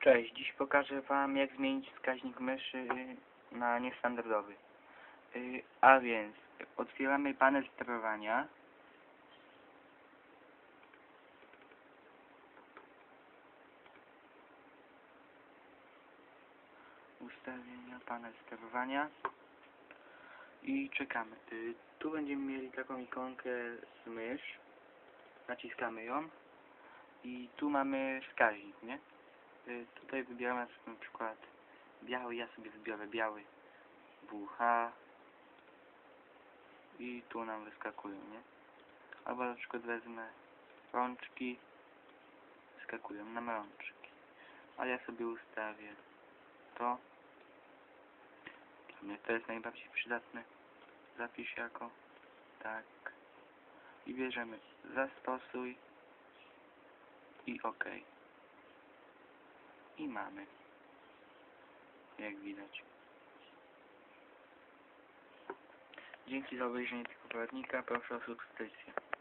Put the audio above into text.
Cześć, dziś pokażę Wam jak zmienić wskaźnik myszy na niestandardowy. Y, A więc otwieramy panel sterowania. Ustawienia, panel sterowania i czekamy. Y, Tu będziemy mieli taką ikonkę z mysz. Naciskamy ją i tu mamy wskaźnik, nie? Y, Tutaj wybieramy na przykład biały, ja sobie wybiorę biały WH i tu nam wyskakują, nie? Albo na przykład wezmę rączki, wyskakują nam rączki. A ja sobie ustawię to. Dla mnie to jest najbardziej przydatne. Zapisz jako tak. I bierzemy zastosuj i OK. I mamy. Jak widać. Dzięki za obejrzenie tego poradnika. Proszę o subskrypcję.